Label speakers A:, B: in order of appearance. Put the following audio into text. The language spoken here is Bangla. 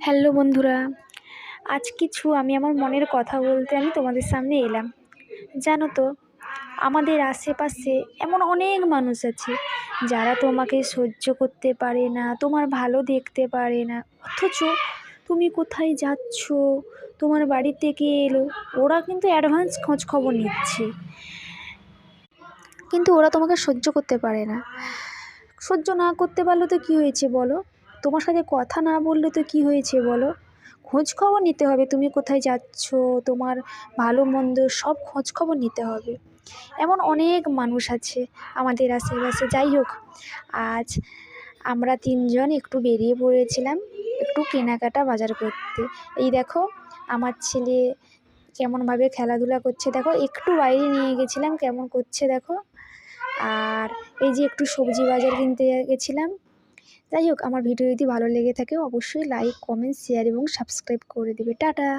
A: হ্যালো বন্ধুরা, আজ কিছু আমি আমার মনের কথা বলতে আমি তোমাদের সামনে এলাম। জানো তো, আমাদের আশেপাশে এমন অনেক মানুষ আছে যারা তোমাকে সহ্য করতে পারে না, তোমার ভালো দেখতে পারে না। অথচ তুমি কোথায় যাচ্ছ, তোমার বাড়িতে কে এলো, ওরা কিন্তু অ্যাডভান্স খোঁজ খবর নিচ্ছে। কিন্তু ওরা তোমাকে সহ্য করতে পারে না। সহ্য না করতে পারলে তো কী হয়েছে বলো? তোমার সাথে কথা না বললে তো কী হয়েছে বলো? খোঁজ খবর নিতে হবে, তুমি কোথায় যাচ্ছ, তোমার ভালো মন্দ সব খোঁজ খবর নিতে হবে। এমন অনেক মানুষ আছে আমাদের আশেপাশে, যাই হোক, আজ আমরা তিনজন একটু বেরিয়ে পড়েছিলাম একটু কেনাকাটা বাজার করতে। এই দেখো, আমার ছেলে কেমনভাবে খেলাধুলা করছে, দেখো, একটু বাইরে নিয়ে গেছিলাম, কেমন করছে দেখো। আর এই যে একটু সবজি বাজার কিনতে গেছিলাম যাই হোক, আমার ভিডিও যদি ভালো লেগে থাকে, অবশ্যই লাইক কমেন্ট শেয়ার এবং সাবস্ক্রাইব করে দেবে। টাটা!